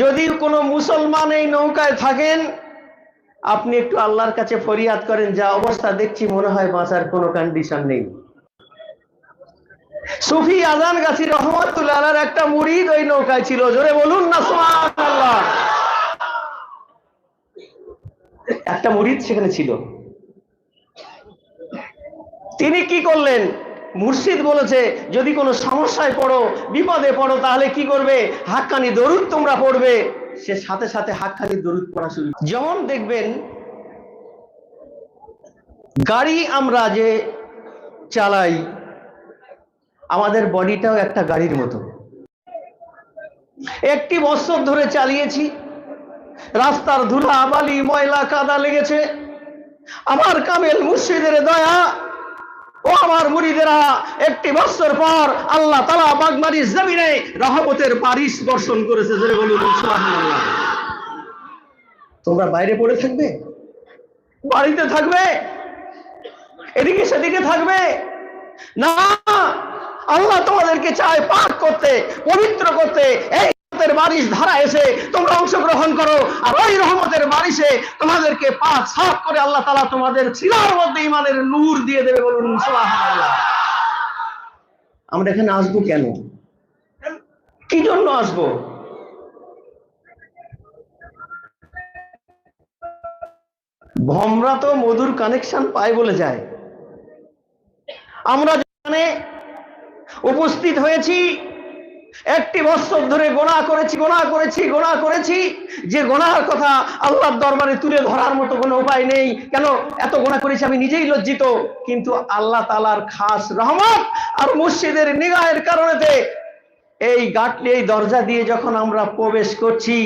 যদি কোনো মুসলমান এই নৌকায় থাকেন, আপনি একটু আল্লাহর কাছে ফরিয়াদ করেন, যা অবস্থা দেখছি মনে হয় বাঁচার কোনো কন্ডিশন নেই। সুফি আজান গাছি রহমতুল্লাহ একটা মুরিদ ওই নৌকায় ছিল। জোরে বলুন না একটা মুরিদ সেখানে ছিল। তিনি কি করলেন? মুর্শিদ বলেছে, যদি কোনো সমস্যায় পড়ো, বিপদে পড়ো, তাহলে কি করবে? হাক্কানি দরুদ তোমরা পড়বে। সে সাথে সাথে হাক্কানি দরুদ পড়া শুরু যেমন দেখবেন, গাড়ি আমরা যে চালাই, আমাদের বডিটাও একটা গাড়ির মতো। একটি বছর ধরে চালিয়েছি, রাস্তার ধুলা, বালি, ময়লা, কাদা লেগেছে। আমার কামেল মুর্শিদের দয়া ও আমার মুড়িদেরা একটি বছর পর আল্লাহ তালা বাগমারি জমিনে রহমতের বারিশ বর্ষণ করেছে জোরে বলুন তোমরা বাইরে পড়ে থাকবে? বাড়িতে থাকবে এদিকে সেদিকে থাকবে। না আল্লাহ তোমাদেরকে চায় পাক করতে পবিত্র করতে এই রহমতের বারিশ ধারা এসে তোমরা অংশগ্রহণ করো। আর ওই রহমতের বারিশে তোমাদেরকে পাক সাফ করে আল্লাহ তালা তোমাদের ছিলার মধ্যে ইমানের নূর দিয়ে দেবে বলুন আমরা এখানে আসব কেন? কি জন্য আসব? ভমরা তো মধুর কানেকশন পায় বলে যায়। আমরা যেখানে উপস্থিত হয়েছি একটি বছর ধরে গোনা করেছি গোনা করেছি গোনা করেছি। যে গোনার কথা আল্লাহর দরবারে তুলে ধরার মতো কোনো উপায় নেই। কেন? এত গোনা করেছি, আমি নিজেই লজ্জিত। কিন্তু আল্লাহ তালার খাস রহমত আর মুর্শিদের নিগাহের কারণেতে এই গাটলি, এই দরজা দিয়ে যখন আমরা প্রবেশ করছি,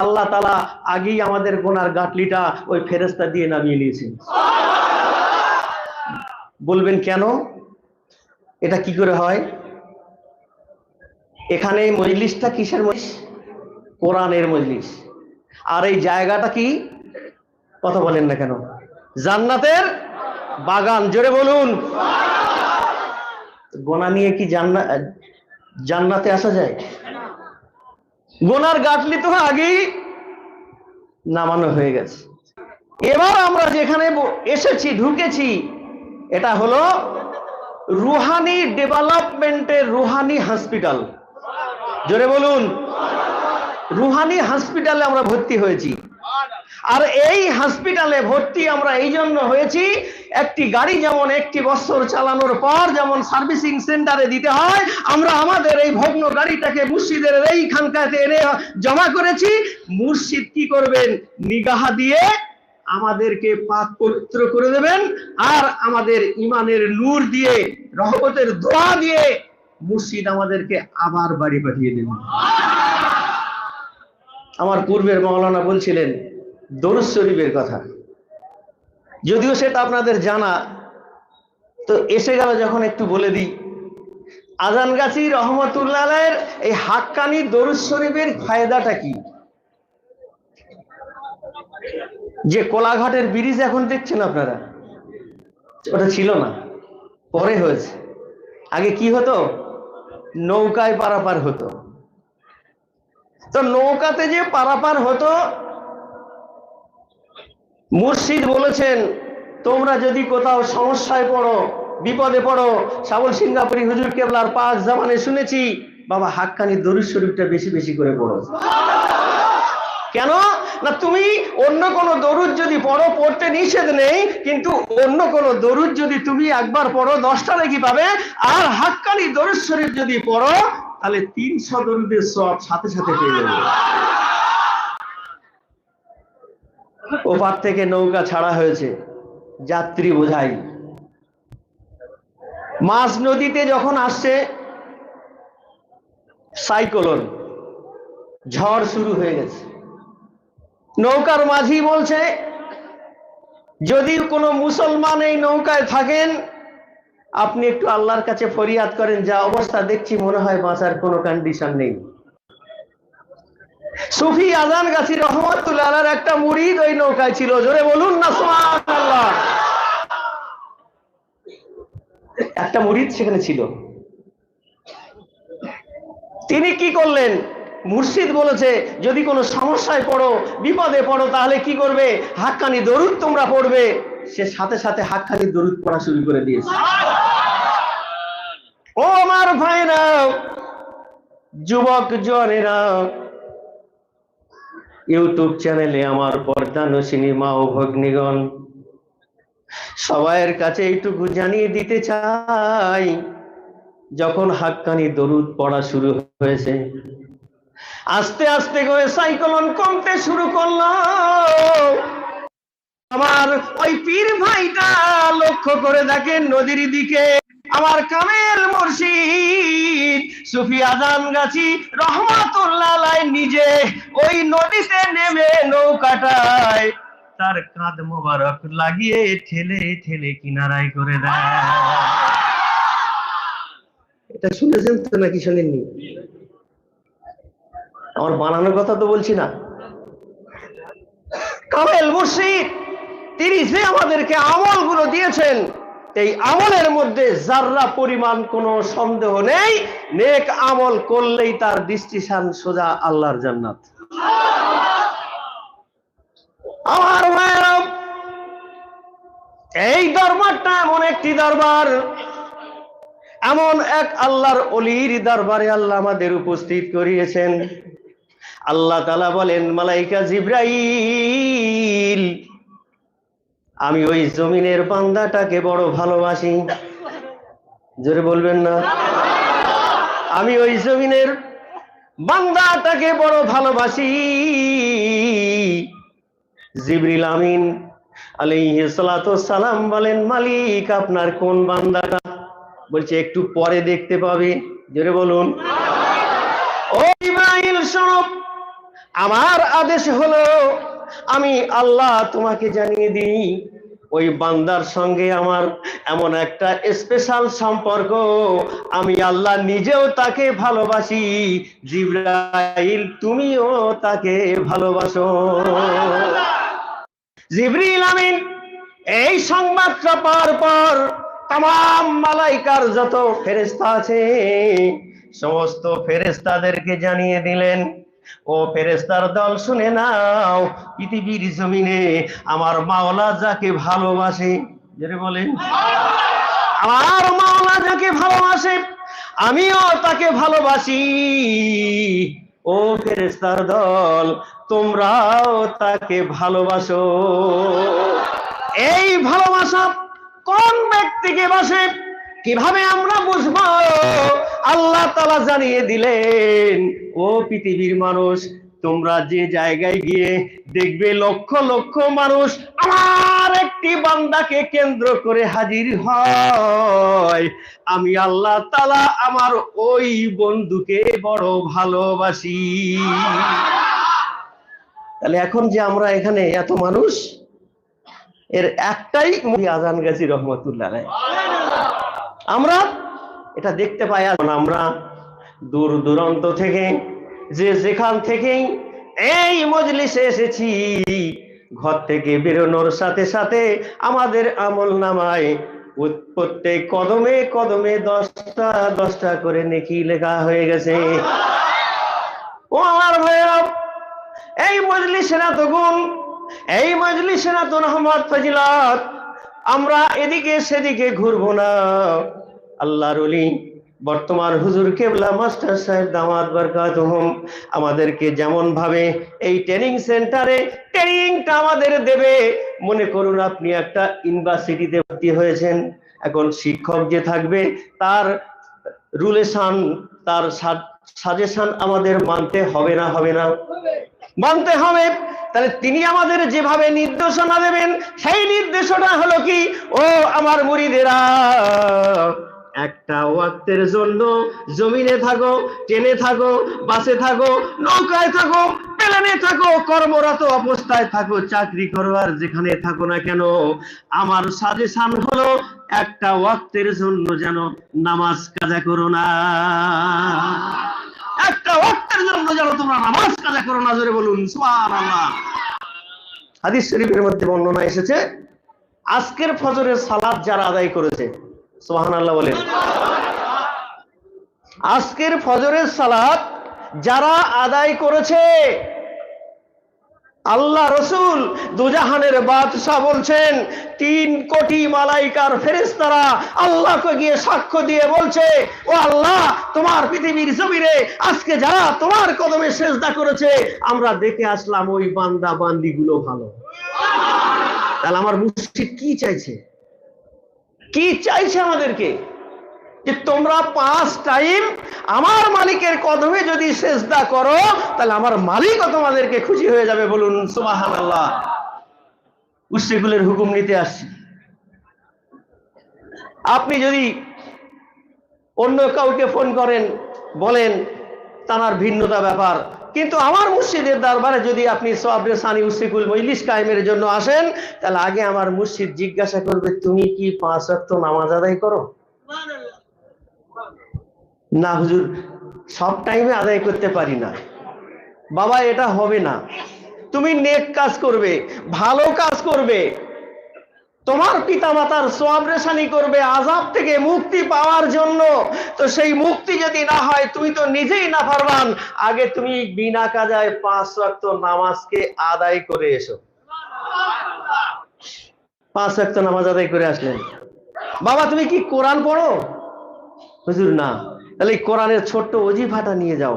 আল্লাহ তালা আগেই আমাদের গোনার গাটলিটা ওই ফেরেস্তা দিয়ে নামিয়ে নিয়েছেন। বলবেন কেন? এটা কি করে হয়? এখানে মজলিসটা কিসের মজলিস? কোরআনের মজলিস। আর এই জায়গাটা কি? কথা বলেন না কেন। জান্নাতের বাগান, জোরে বলুন। গোনা নিয়ে কি জান্নাত আসা যায়? গোনার গাটলি তো আগেই নামানো হয়ে গেছে। এবার আমরা যেখানে এসেছি, ঢুকেছি, এটা হলো রুহানি ডেভেলপমেন্টের রুহানি হসপিটাল। জোরে বলুন। রুহানি হসপিটালে আমরা ভর্তি হয়েছি। আর এই হসপিটালে ভর্তি আমরা এই জন্য হয়েছি, একটি গাড়ি যেমন একটি বছর চালানোর পর যেমন সার্ভিসিং সেন্টারে দিতে হয়, আমরা আমাদের এই ভগ্ন গাড়িটাকে মুর্শিদের এই খানকাতে এনে জমা করেছি। মুর্শিদ কি করবেন? নিগাহা দিয়ে আমাদেরকে পাক পবিত্র করে দেবেন, আর আমাদের ইমানের নূর দিয়ে, রহমতের দোয়া দিয়ে মুর্শিদ আমাদেরকে আবার বাড়ি পাঠিয়ে দেবেন আমার পূর্বের মাওলানা বলছিলেন, দরুদ শরীফের কথা। যদিও সেটা আপনাদের জানা, তো এসে গেল যখন একটু বলে দিই। আজানগাছি রহমতুল্লাহের এই হাক্কানি দরুদ শরীফের ফায়দাটা কি? যে কোলাঘাটের ব্রিজ এখন দেখছেন আপনারা? ওটা ছিল না, পরে হয়েছে। আগে কি হতো? নৌকায় পারাপার হতো। তো নৌকাতে যে পারাপার হতো, মুর্শিদ বলেছেন, তোমরা যদি কোথাও সমস্যায় পড়ো, বিপদে পড়ো সাবল সিঙ্গাপুরি হুজুর কেবলার পাঁচ জামানে শুনেছি, বাবা হাক্কানি দরুদ শরীফটা বেশি বেশি করে পড়ো। কেন? না, তুমি অন্য কোন দরুদ যদি পড়ো, পড়তে নিষেধ নেই, কিন্তু অন্য কোন দরুদ যদি তুমি একবার পড়ো, দশটা নাকি পাবে? আর হাক্কানি দরুদ শরীফ যদি পড়ো, তাহলে তিনশো দরুদের সব সাথে সাথে পেয়ে যাবে। ওপার থেকে নৌকা ছাড়া হয়েছে, যাত্রী বোঝাই। মাছ নদীতে যখন আসছে, সাইক্লোন, ঝড় শুরু হয়ে গেছে। নৌকার মাঝি বলছে, যদি কোনো মুসলমান এই নৌকায় থাকেন, আপনি একটু আল্লাহর কাছে ফরিয়াদ করেন, যা অবস্থা দেখছি মনে হয় বাঁচার কোনো কন্ডিশন নেই। সুফি আজান গাছি রহমতুল্লাহ একটা মুরিদ ওই নৌকায় ছিল। জোরে বলুন না, সুবহানাল্লাহ। একটা মুরিদ সেখানে ছিল। তিনি কি করলেন? মুর্শিদ বলেছে যদি কোনো সমস্যায় পড়ো বিপদে পড়ো তাহলে কি করবে? হাক্কানি দরুদ তোমরা পড়বে। সে সাথে সাথে হাক্কানি দরুদ পড়া শুরু করে দিয়েছে। ও আমার ভাইরা যুবক জনেরা ইউটিউব চ্যানেলে আমার পর্দানসিনী মা ও ভগ্নিগণ সবাইয়ের কাছে এইটুকু জানিয়ে দিতে চাই যখন হাক্কানি দরুদ পড়া শুরু হয়েছে আস্তে আস্তে করে সাইক্লোন কমতে শুরু করল। আমার ওই পীর ভাইটা লক্ষ্য করে দেখেন নদীর দিকে আমার কামেল মুর্শিদ সুফি আজান গাছি রহমাতুল্লাহ নিজে ওই নদীতে নেমে নৌকাটায় তার কাঁধ মোবারক লাগিয়ে ঠেলে ঠেলে কিনারায় করে দেয়। এটা শুনেছেন তো নাকি শোনেননি? আমার বানানোর কথা তো বলছি না। কামেল মুর্শিদ, তিনি যে আমাদেরকে আমলগুলো দিয়েছেন, এই আমলের মধ্যে যার্রা পরিমাণ কোনো সন্দেহ নেই, নেক আমল করলেই তার দৃষ্টিশান সোজা আল্লাহর জান্নাত। আমার ভাইয়েরা, এই দরবারটা এমন একটি দরবার, এমন এক আল্লাহর অলির দরবারে আল্লাহ আমাদের উপস্থিত করিয়েছেন। আল্লাহ তালা বলেন, মালাইকা জিব্রাইল, আমি ওই জমিনের বান্দাটাকে বড় ভালোবাসি। জোরে বলবেন না? আমি ওই জমিনের বান্দাটাকে বড় ভালোবাসি। জিবরিল আমিন সালাম বলেন, মালিক আপনার কোন বান্দাটা? বলছে, একটু পরে দেখতে পাবে। জোরে বলুন। ও ইব্রাহিম শোনো আমার আদেশ হলো, আমি আল্লাহ তোমাকে জানিয়ে দিই, ওই বান্দার সঙ্গে আমার এমন একটা স্পেশাল সম্পর্ক। আমি আল্লাহ নিজেও তাকে ভালোবাসি, জিব্রাইল, তুমিও তাকে ভালোবাসো। জিবরিল আমিন, এই সংবাদটা পাওয়ার পর তাম মালাইকার যত ফেরেস্তা আছে, সমস্ত ফেরেস্তাদেরকে জানিয়ে দিলেন ও ফেরেস্তার দল শুনে নাও, পৃথিবীর জমিনে আমার মাওলা যাকে ভালোবাসে। যেটা বলেন। আমার মাওলা যাকে ভালোবাসে, আমিও তাকে ভালোবাসি। ও ফেরেস্তার দল, তোমরাও তাকে ভালোবাসো। এই ভালোবাসা কোন ব্যক্তিকে বাসে? কীভাবে আমরা বুঝব? আল্লাহ তালা জানিয়ে দিলেন, ও পৃথিবীর মানুষ, তোমরা যে জায়গায় গিয়ে দেখবে লক্ষ লক্ষ মানুষ আমার একটি বান্দাকে কেন্দ্র করে হাজির হয়। আমি আল্লাহ তালা আমার ওই বন্ধুকে বড় ভালোবাসি। তাহলে এখন যে আমরা এখানে এত মানুষ, এর একটাই আজান গাজী রহমতুল্লাহ। আমরা এটা দেখতে পাই আর আমরা দূর দূরান্ত থেকে, যে যেখান থেকেই এই মজলিসে এসেছি, ঘর থেকে বেরোনোর সাথে সাথে আমাদের আমল নামায় প্রত্যেক কদমে কদমে দশটা দশটা করে নেকি লেখা হয়ে গেছে। ও আমার ভাইয়া এই মজলিসের এত গুণ, এই মজলিসের এত রহমত, ফজিলত আমরা এদিকে সেদিকে ঘুরবো না। আল্লাহর অলি বর্তমান হুজুর কেবলা, মাস্টার সাহেব, দামাত বরকাতুহুম আমাদেরকে যেমন ভাবে এই ট্রেনিং সেন্টারে ট্রেনিংটা আমাদের দেবে। মনে করুন আপনি একটা ইউনিভার্সিটিতে ভর্তি হয়েছেন, এখন শিক্ষক যে থাকবে, তার রুলেশন, তার সাজেশন আমাদের মানতে হবে না হবে না। মানতে হবে। তাহলে তিনি আমাদের যেভাবে নির্দেশনা দেবেন, সেই নির্দেশনা হলো কি? ও আমার মুড়িদেরা, একটা ওয়াক্তের জন্য জমিনে থাকো, ট্রেনে থাকো, বাসে থাকো, নৌকায় থাকো, প্লেনে থাকো, কর্মরত অবস্থায় থাকো, চাকরি করো আর যেখানে থাকো না কেন? আমার সাজেশন হলো, একটা ওয়াক্তের জন্য যেন নামাজ কাজা করো না। একটা অর্থের জন্য যেন তোমরা নামাজ কাজা করো বলুন হাদিস শরীফের মধ্যে বর্ণনা এসেছে, আজকের ফজরের সালাদ যারা আদায় করেছে সোহান আল্লাহ বলেন। আজকের ফজরের সালাদ যারা আদায় করেছে আল্লাহ রসুল দুজাহানের বাদশাহ বলছেন, তিন কোটি মালাইকার ফেরেশতারা আল্লাহকে গিয়ে সাক্ষ্য দিয়ে বলছে, ও আল্লাহ, তোমার পৃথিবীর জমিনে আজকে যারা তোমার কদমে সেজদা করেছে, আমরা দেখে আসলাম ওই বান্দা বান্দিগুলো ভালো। তাহলে আমার মুর্শিদ কি চাইছে? কি চাইছে আমাদেরকে? যে তোমরা পাঁচ টাইম আমার মালিকের কদমে যদি সেজদা করো, তাহলে আমার মালিকও তোমাদেরকে খুশি হয়ে যাবে বলুন সুবাহান আল্লাহ উচ্ছেগুলের হুকুম নিতে আসছি। আপনি যদি অন্য কাউকে ফোন করেন, বলেন তার ভিন্নতা ব্যাপার, কিন্তু আমার মুর্শিদের দরবারে যদি আপনি সবরে সানি উসিকুল মজলিস কায়েমের জন্য আসেন, তাহলে আগে আমার মুর্শিদ জিজ্ঞাসা করবে, তুমি কি পাঁচ ওয়াক্ত নামাজ আদায় করো? না, হুজুর, সব টাইমে আদায় করতে পারি না। বাবা, এটা হবে না। তুমি নেক কাজ করবে, ভালো কাজ করবে। তোমার পিতা মাতার সোয়াবরেশানি করবে আজাব থেকে মুক্তি পাওয়ার জন্য। তো সেই মুক্তি যদি না হয়, তুমি তো নিজেই না পারবান আগে তুমি বিনা কাজায় পাঁচ ওয়াক্ত নামাজকে আদায় করে এসো। পাঁচ ওয়াক্ত নামাজ আদায় করে আসলেন। বাবা, তুমি কি কোরআন পড়ো? হুজুর, না। তাহলে কোরআনের ছোট্ট অজিফাটা নিয়ে যাও।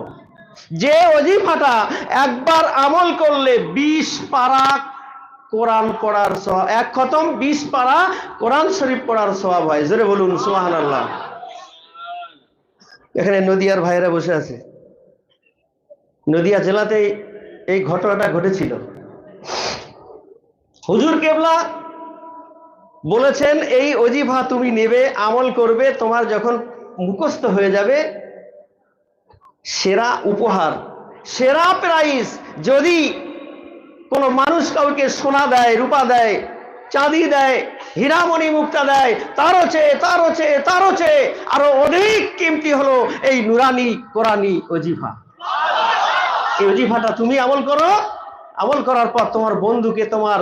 যে অজিফাটা একবার আমল করলে বিশ পারা কোরআন পড়ার সওয়াব, এক খতম, বিশ পারা কোরআন শরীফ পড়ার সওয়াব হয়। জোরে বলুন সুবহান আল্লাহ এখানে নদিয়ার ভাইয়েরা বসে আছে। নদিয়া জেলাতে এই ঘটনাটা ঘটেছিল। হুজুর কেবলা বলেছেন, এই অজিফা তুমি নেবে, আমল করবে, তোমার যখন মুখস্থ হয়ে যাবে সেরা উপহার, সেরা প্রাইস যদি কোন মানুষ কাউকে সোনা দেয়, রূপা দেয়, চাঁদি দেয়, হীরামণি মুক্তা দেয়, তারও চেয়ে তারও চেয়ে তারও চেয়ে আরও অনেক কিমতি হলো এই নুরানি কোরআনি অজিফা এই অজিফাটা তুমি আমল করো। আমল করার পর তোমার বন্ধুকে, তোমার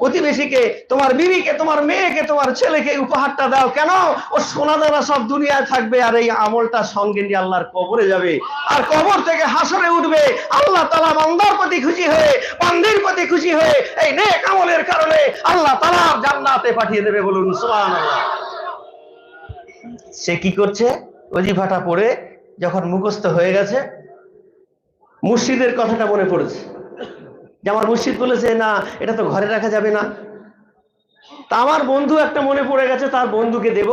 প্রতিবেশীকে, তোমার বিবিকে, তোমার মেয়েকে, তোমার ছেলেকে উপহারটা দাও। কেন? ও সোনা দানা সব দুনিয়ায় থাকবে আর এই আমলটা সঙ্গে নিয়ে আল্লাহর কবরে যাবে। আর কবর থেকে হাসরে উঠবে। আল্লাহ তালা বান্দার প্রতি খুশি হয়ে, বান্দির প্রতি খুশি হয়ে এই নেক আমলের কারণে আল্লাহ তালা জান্নাতে পাঠিয়ে দেবে বলুন, সুবহানাল্লাহ। সে কি করছে? অজিফাটা পড়ে যখন মুখস্থ হয়ে গেছে, মুর্শিদের কথাটা মনে পড়েছে। যে আমার মুর্শিদ বলেছে, না, এটা তো ঘরে রাখা যাবে না। তা আমার বন্ধু একটা মনে পড়ে গেছে, তার বন্ধুকে দেব।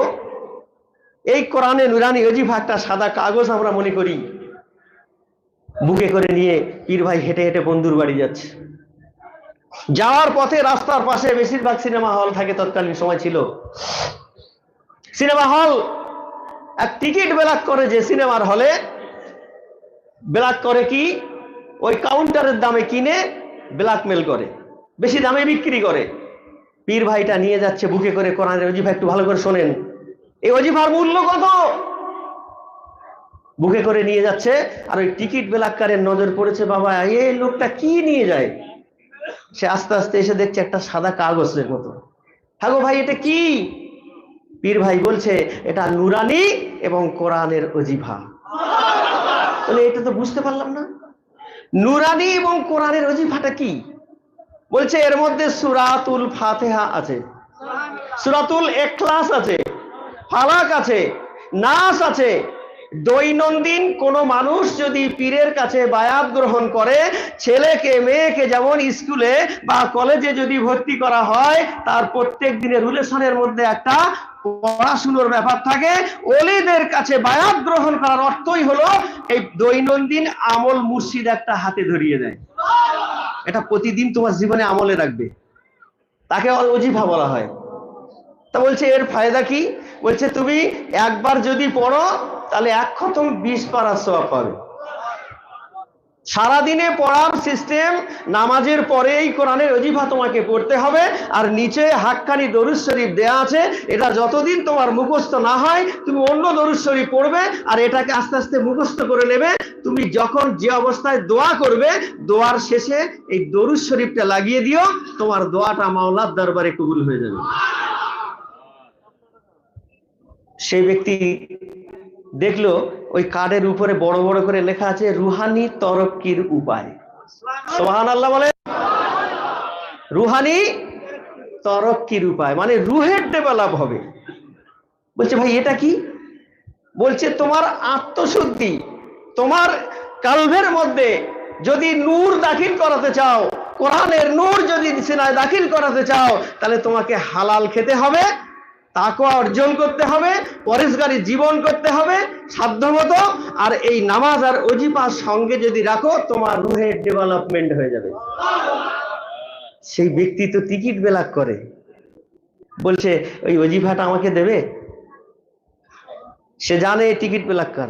এই কোরআনে নুরানি অজিফা একটা সাদা কাগজ আমরা মনে করি। বুকে করে নিয়ে পীর ভাই হেঁটে হেঁটে বন্ধুর বাড়ি যাচ্ছে। যাওয়ার পথে রাস্তার পাশে বেশিরভাগ সিনেমা হল থাকে, তৎকালীন সময় ছিল। সিনেমা হল, এক টিকিট বেলাক করে যে সিনেমার হলে ব্ল্যাক করে কি? ওই কাউন্টারের দামে কিনে ব্ল্যাকমেল করে, বেশি দামে বিক্রি করে। পীর ভাইটা নিয়ে যাচ্ছে বুকে করে কোরআনের অজিফা, একটু ভালো করে শোনেন। এই অজিফার মূল্য কত? বুকে করে নিয়ে যাচ্ছে, আর ওই টিকিট বেলাক্কারের নজর পড়েছে, বাবা, এই লোকটা কি নিয়ে যায়? সে আস্তে আস্তে এসে দেখছে একটা সাদা কাগজের মতো। হ্যাঁ ভাই, এটা কি? পীর ভাই বলছে, এটা নুরানি এবং কোরআনের অজিফা। তাহলে এটা তো বুঝতে পারলাম না। নুরানি এবং কোরআনের অজিফাটা কি? বলছে, এর মধ্যে সুরাতুল ফাতেহা আছে। সুরাতুল এখলাস আছে। ফালাক আছে। নাস আছে। দৈনন্দিন কোন মানুষ যদি পীরের কাছে বায়াত গ্রহণ করে, ছেলেকে, মেয়েকে যেমন স্কুলে বা কলেজে যদি ভর্তি করা হয়, তার প্রত্যেক দিনের রিলেশনের মধ্যে একটা পড়াশুনোর ব্যাপার থাকে অলিদের কাছে বায়াত গ্রহণ করার অর্থই হলো এই দৈনন্দিন আমল মুর্শিদ একটা হাতে ধরিয়ে দেয়। এটা প্রতিদিন তোমার জীবনে আমলে রাখবে। তাকে অজিফা বলা হয়। তা বলছে, এর ফায়দা কি? বলছে, তুমি একবার যদি পড়ো, তাহলে এক খতম বিশ পারা সওয়াব পাবে। সারাদিনে পড়ার সিস্টেম নামাজের পরেই কোরআনের অজিফা তোমাকে পড়তে হবে আর নিচে হাক্কানি দরুদ শরীফ দেয়া আছে এটা যতদিন তোমার মুখস্থ না হয় তুমি অন্য দরুদ শরীফ পড়বে আর এটাকে আস্তে আস্তে মুখস্থ করে নেবে তুমি যখন যে অবস্থায় দোয়া করবে দোয়ার শেষে এই দরুদ শরীফটা লাগিয়ে দিও তোমার দোয়াটা মাওলার দরবারে কবুল হয়ে যাবে। সেই ব্যক্তি দেখল ওই কার্ডের উপরে বড় বড় করে লেখা আছে, রুহানি তরক্কির উপায়? সোহান আল্লাহ বলে। রুহানি তরক্কির উপায়? মানে রুহের ডেভেলপ হবে। বলছে, ভাই, এটা কি? বলছে, তোমার আত্মশুদ্ধি, তোমার কালভের মধ্যে যদি নূর দাখিল করাতে চাও, কোরআনের নূর যদি সিনায় দাখিল করাতে চাও, তাহলে তোমাকে হালাল খেতে হবে। তাকওয়া অর্জন করতে হবে পরেশগারী জীবন করতে হবে, সাধ্যমতো। আর এই নামাজ আর অজিপার সঙ্গে যদি রাখো, তোমার রুহের ডেভেলপমেন্ট হয়ে যাবে। সেই ব্যক্তি তো টিকিট বেলাক করে। বলছে, ওই অজিফাটা আমাকে দেবে? সে জানে টিকিট বেলাক কার।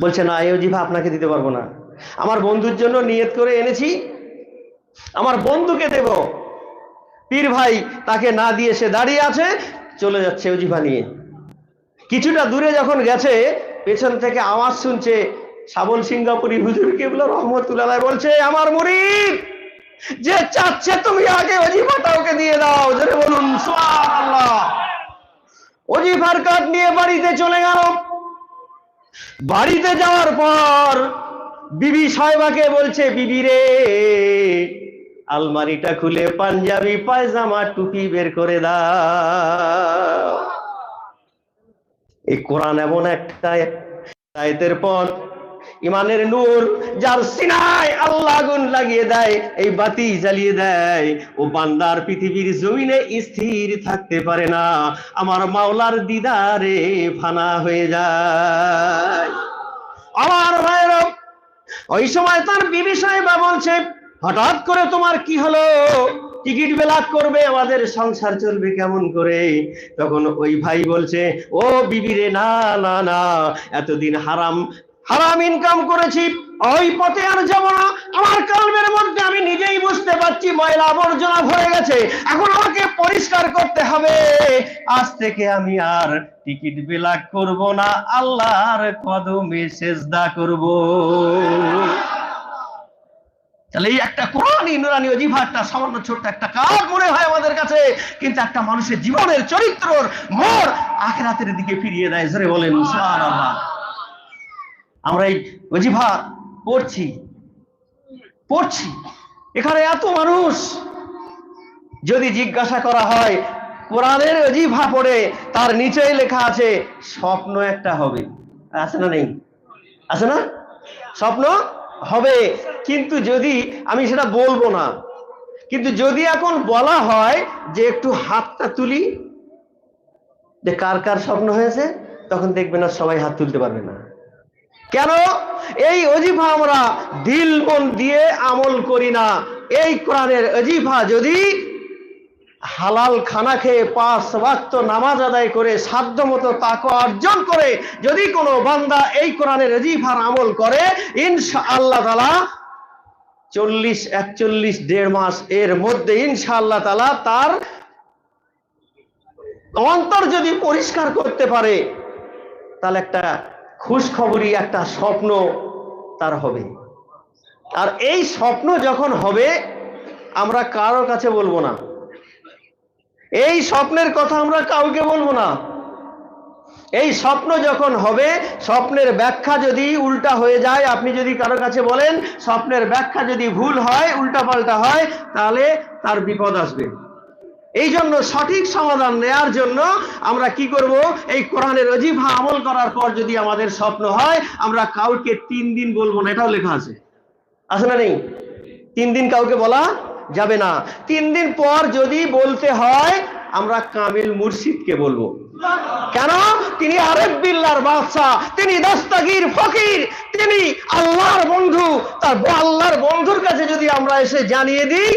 বলছে, না, এই অজিফা আপনাকে দিতে পারব না। আমার বন্ধুর জন্য নিয়ত করে এনেছি। আমার বন্ধুকে দেব। পীর ভাই তাকে না দিয়ে সে দাঁড়িয়ে আছে, চলে যাচ্ছে অজিফা নিয়ে। কিছুটা দূরে যখন গেছে, পেছন থেকে আওয়াজ শুনছে শ্রাবণ সিঙ্গাপুরি হুজুর কেবল রহমতুল্লাহ বলছে আমার মুরিদ, যে চাচ্ছে তুমি আগে অজিফাটা ওকে দিয়ে দাও। জোরে বলুন অজিফার কার্ড নিয়ে বাড়িতে চলে গেল। বাড়িতে যাওয়ার পর বিবি সাহেবাকে বলছে, বিবি রে আলমারিটা খুলে পাঞ্জাবি পায়জামা টুপি বের করে দাও। এই কোরআন এমন একটা আয়াতের পর ইমানের নূর যার সিনায় আল্লাহ আগুন লাগিয়ে দেয়, এই বাতি জ্বালিয়ে দেয়। ও বান্দার পৃথিবীর জমিনে স্থির থাকতে পারে না, আমার মাওলার দিদারে ফানা হয়ে যায়। আমার ভাইয়ের, ওই সময় তার বিবি সাহেবা বলছে হঠাৎ করে তোমার কি হলো? টিকিট বেলাক করবে, আমাদের সংসার চলবে কেমন করে? তখন ওই ভাই বলছে, ও বিবি রে, না না না, এতদিন হারাম হারাম ইনকাম করেছি, ওই পথে আর যাব না। আমার কলমের মধ্যে আমি নিজেই বুঝতে পারছি, ময়লা আবর্জনা ভরে গেছে। এখন আমাকে পরিষ্কার করতে হবে। আজ থেকে আমি আর টিকিট বিলাক করব না, আল্লাহর কদমে সেজদা করব। তাহলে এই একটা কোরআনই নুরানি অজিভা একটা সামান্য ছোট্ট একটা কাজ মনে হয় আমাদের কাছে, কিন্তু একটা মানুষের জীবনের চরিত্রর মোড় আখেরাতের দিকে ফিরিয়ে দেয়। জোরে বলেন আমরা এই অজিভা পড়ছি পড়ছি। এখানে এত মানুষ। যদি জিজ্ঞাসা করা হয়, কোরআনের অজিভা পড়ে তার নিচেই লেখা আছে, স্বপ্ন একটা হবে। আছে না নেই? আছে না? স্বপ্ন? হবে। কিন্তু যদি আমি সেটা বলব না, কিন্তু যদি এখন বলা হয় যে একটু হাতটা তুলি, যে কার কার স্বপ্ন হয়েছে, তখন দেখবে না সবাই হাত তুলতে পারবে না। কেন? এই অজিফা আমরা দিল মন দিয়ে আমল করি না। এই কোরআনের অজিফা যদি হালাল খানা খেয়ে পাঁচ ওয়াক্ত নামাজ আদায় করে সাধ্য মতো তাকে অর্জন করে যদি কোনো বান্দা এই কোরআনের অজিফার আমল করে ইনশা আল্লাহ তালা চল্লিশ, একচল্লিশ, দেড় মাস এর মধ্যে ইনশা আল্লাহ তালা তার অন্তর যদি পরিষ্কার করতে পারে, তাহলে একটা খুশখবরি, একটা স্বপ্ন তার হবে। আর এই স্বপ্ন যখন হবে, আমরা কারোর কাছে বলব না। এই স্বপ্নের কথা আমরা কাউকে বলব না। এই স্বপ্ন যখন হবে, স্বপ্নের ব্যাখ্যা যদি উল্টা হয়ে যায়, আপনি যদি কারও কাছে বলেন, স্বপ্নের ব্যাখ্যা যদি ভুল হয় উল্টা পাল্টা হয়, তাহলে তার বিপদ আসবে। এই জন্য সঠিক সমাধান নেয়ার জন্য আমরা কি করব? এই কোরআনের অজিভা আমল করার পর যদি আমাদের স্বপ্ন হয়, আমরা কাউকে তিন দিন বলব না, এটাও লেখা আছে। আছে না নেই? তিন দিন কাউকে বলা যাবে না। তিন দিন পর যদি বলতে হয়, আমরা কামিল মুর্শিদকে বলব। কেন? তিনি আরেক বিল্লার বাদশাহ, তিনি দস্তগীর ফকির, তিনি আল্লাহর বন্ধু। তার আল্লাহর বন্ধুর কাছে যদি আমরা এসে জানিয়ে দিই,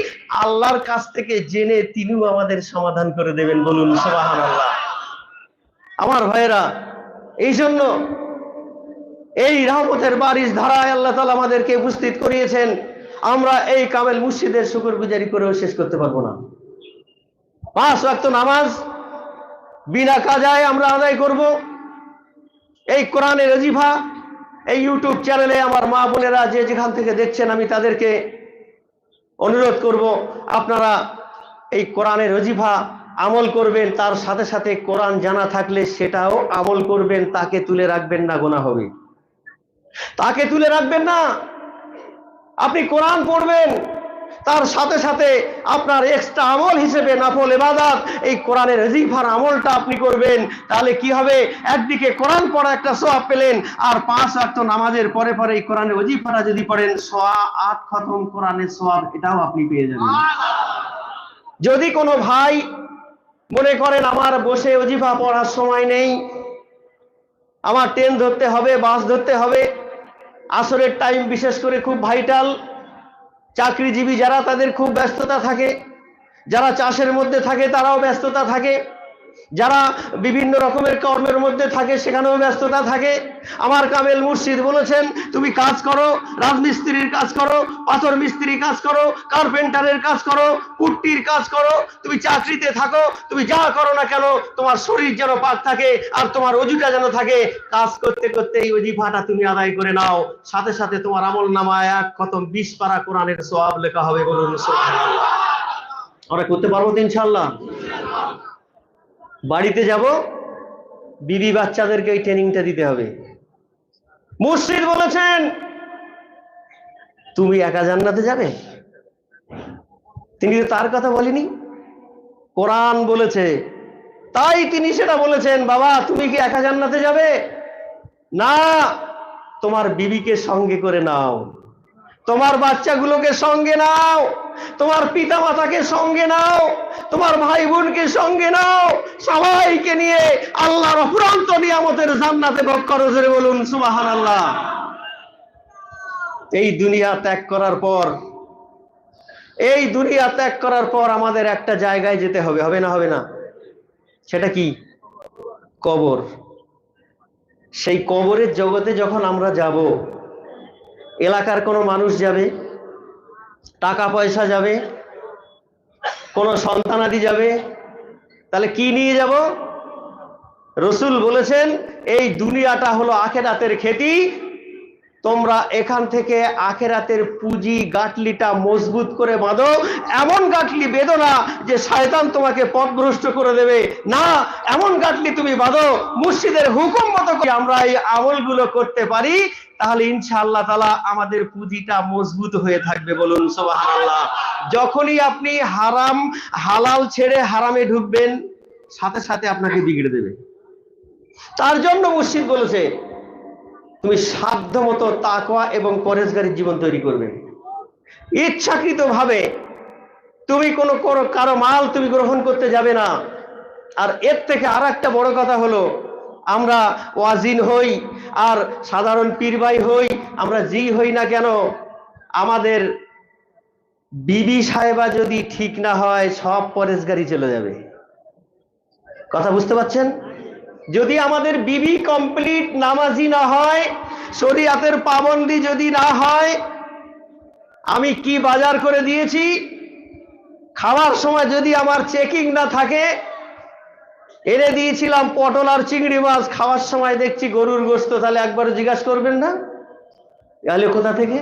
আল্লাহর কাছ থেকে জেনে তিনিও আমাদের সমাধান করে দেবেন বলুন সুবাহান আল্লাহ আমার ভাইয়েরা এই জন্য এই রহমতের বারিশ ধারায় আল্লাহ তালা আমাদেরকে উপস্থিত করিয়েছেন। আমরা এই কামেল মুর্শিদের শুকুর গুজারি করেও শেষ করতে পারব না। পাঁচ ওয়াক্ত নামাজ, বিনা কাজায় আমরা আদায় করব। এই কোরআনের অজিফা, এই ইউটিউব চ্যানেলে আমার মা বোনেরা যে যেখান থেকে দেখছেন, আমি তাদেরকে অনুরোধ করব, আপনারা এই কোরআনের অজিফা আমল করবেন, তার সাথে সাথে কোরআন জানা থাকলে সেটাও আমল করবেন, তাকে তুলে রাখবেন না, গোনা হবে। তাকে তুলে রাখবেন না আপনি কোরআন পড়বেন, তার সাথে সাথে আপনার এক্সট্রা আমল হিসেবে নফল এবাদাত এই কোরআনের রেজিফার আমলটা আপনি করবেন। তাহলে কি হবে? একদিকে কোরআন পড়া একটা সোয়াব পেলেন, আর পাঁচ ওয়াক্ত নামাজের পরে পরে এই কোরআনের ওজিফারা যদি পড়েন, সোয়া আট খতম কোরআনের সোয়াব এটাও আপনি পেয়ে যাবেন। যদি কোনো ভাই মনে করেন, আমার বসে অজিফা পড়ার সময় নেই, আমার ট্রেন ধরতে হবে বাস ধরতে হবে আসরের টাইম বিশেষ করে খুব ভাইটাল চাকরিজীবী যারা তাদের খুব ব্যস্ততা থাকে, যারা চাষের মধ্যে থাকে তারাও ব্যস্ততা থাকে। যারা বিভিন্ন রকমের কর্মের মধ্যে থাকে, সেখানেও ব্যস্ততা থাকে। আমার কামেল মুর্শিদ বলেছেন, তুমি কাজ করো, রাজমিস্ত্রির কাজ করো, পাথর মিস্ত্রির কাজ করো, কার্পেন্টারের কাজ করো, কুট্টির কাজ করো, তুমি চাকরিতে থাকো, তুমি যা করো না কেন, তোমার শরীর যেন পাক থাকে আর তোমার অজুটা যেন থাকে। কাজ করতে করতে এই অজিফাটা তুমি আদায় করে নাও। সাথে সাথে তোমার আমল নামায় এক খতম বিশ পারা কোরআনের সোয়াব লেখা হবে বলুন। আমরা করতে পারব তো ইনশাল্লাহ বাড়িতে যাব, বিবি বাচ্চাদেরকে এই ট্রেনিংটা দিতে হবে। মুর্শিদ বলেছেন, তুমি একা জান্নাতে যাবে? তিনি তার কথা বলেনি। কোরআন বলেছে, তাই তিনি সেটা বলেছেন, বাবা, তুমি কি একা জান্নাতে যাবে? না, তোমার বিবিকে সঙ্গে করে নাও। তোমার বাচ্চাগুলোকে সঙ্গে নাও, তোমার পিতা মাতাকে সঙ্গে নাও, তোমার ভাই বোনকে সঙ্গে নাও, সবাইকে নিয়ে আল্লাহর অফুরন্ত নিয়ামতের জান্নাতে ভোগ করো বলুন সুবাহান আল্লাহ এই দুনিয়া ত্যাগ করার পর, এই দুনিয়া ত্যাগ করার পর আমাদের একটা জায়গায় যেতে হবে হবে না হবে না? সেটা কি? কবর। সেই কবরের জগতে যখন আমরা যাব এলাকার কোনো মানুষ যাবে, টাকা পয়সা যাবে, কোনো সন্তানাদি যাবে, তাহলে কি নিয়ে যাব? রসুল বলেছেন, এই দুনিয়াটা হলো আখেরাতের খেতি তোমরা এখান থেকে আখেরাতের পুঁজি গাঁটলিটা মজবুত করে বাঁধো। এমন গাঁটলি বেঁধো না যে শয়তান তোমাকে পথভ্রষ্ট করে দেবে। না, এমন গাটলি তুমি বাঁধো, মুর্শিদের হুকুম মতো আমরা এই আমলগুলো করতে পারি। তাহলে ইনশাআল্লাহ তালা আমাদের পুঁজিটা মজবুত হয়ে থাকবে বলুন, সুবহানাল্লাহ। যখনই আপনি হারাম, হালাল ছেড়ে হারামে ঢুকবেন, সাথে সাথে আপনাকে বিগড়ে দেবে। তার জন্য মুর্শিদ বলেছে তুমি সাধ্য মতো তাকওয়া এবং পরেশগারীর জীবন তৈরি করবে। ইচ্ছাকৃত ভাবে তুমি কোনো কোনো কারও মাল তুমি গ্রহণ করতে যাবে না। আর এর থেকে আর একটা বড় কথা হলো, আমরা ওয়াজিন হই আর সাধারণ পীরবাই হই, আমরা যেই হই না কেন, আমাদের বিবি সাহেবা যদি ঠিক না হয়, সব পরেশগারি চলে যাবে। কথা বুঝতে পারছেন? যদি আমাদের বিবি কমপ্লিট নামাজি না হয়, শরিয়াতের পাবন্দি যদি না হয়, আমি কি বাজার করে দিয়েছি? খাওয়ার সময় যদি আমার চেকিং না থাকে, এনে দিয়েছিলাম পটল আর চিংড়ি মাছ, খাওয়ার সময় দেখছি গরুর গোস্ত, তাহলে একবার জিজ্ঞাসা করবেন না? এলে কোথা থেকে?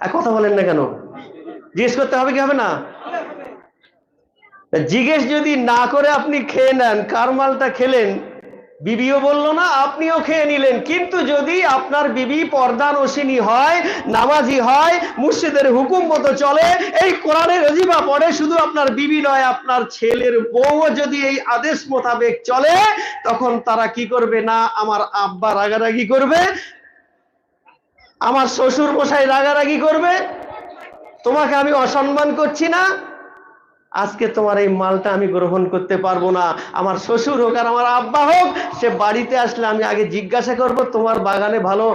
আর কথা বলেন না কেন? জিজ্ঞেস করতে হবে কি হবে না? জিজ্ঞেস যদি না করে আপনি খেয়ে নেন কার মালটা খেলেন বিবিও বলল না, আপনিও খেয়ে নিলেন। কিন্তু যদি আপনার বিবি পর্দানসিনী হয়, নামাজি হয়, মুর্শিদের হুকুম মতো চলে, এই কোরআনের রজিবা পড়ে শুধু আপনার বিবি নয়, আপনার ছেলের বউও যদি এই আদেশ মোতাবেক চলে, তখন তারা কি করবে না? আমার আব্বা রাগারাগি করবে? আমার শ্বশুর মশাই রাগারাগি করবে? তোমাকে আমি অসম্মান করছি না? আজকে তোমার এই মালটা আমি গ্রহণ করতে পারব না। আমার শ্বশুর হোক আর আমার আব্বা হোক, সে বাড়িতে আসলে আমি আগে জিজ্ঞাসা করব, তোমার বাগানে ভালো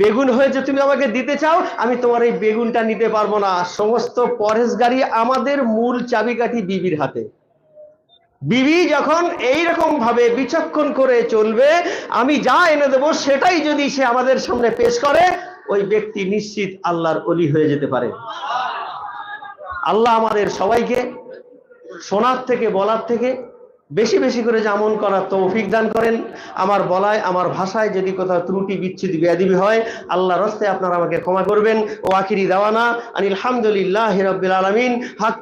বেগুন হয়েছে তুমি আমাকে দিতে চাও? আমি তোমার এই বেগুনটা নিতে পারব না। সমস্ত পরেশগাড়ি আমাদের মূল চাবিকাঠি বিবির হাতে। বিবি যখন এই রকম ভাবে বিচক্ষণ করে চলবে, আমি যা এনে দেবো সেটাই যদি সে আমাদের সামনে পেশ করে, ওই ব্যক্তি নিশ্চিত আল্লাহর অলি হয়ে যেতে পারে। আল্লাহ আমাদের সবাইকে শোনার থেকে, বলার থেকে বেশি বেশি করে যেমন করার তৌফিক দান করেন। আমার বলায়, আমার ভাষায় যদি কোথাও ত্রুটি, বিচ্ছিদ, বেয়াদিবি হয়, আল্লাহ রস্তে আপনারা আমাকে ক্ষমা করবেন। ও আখিরি দেওয়ানা, আনিল হামদুলিল্লাহ রবিল আলমিন, হাক্কা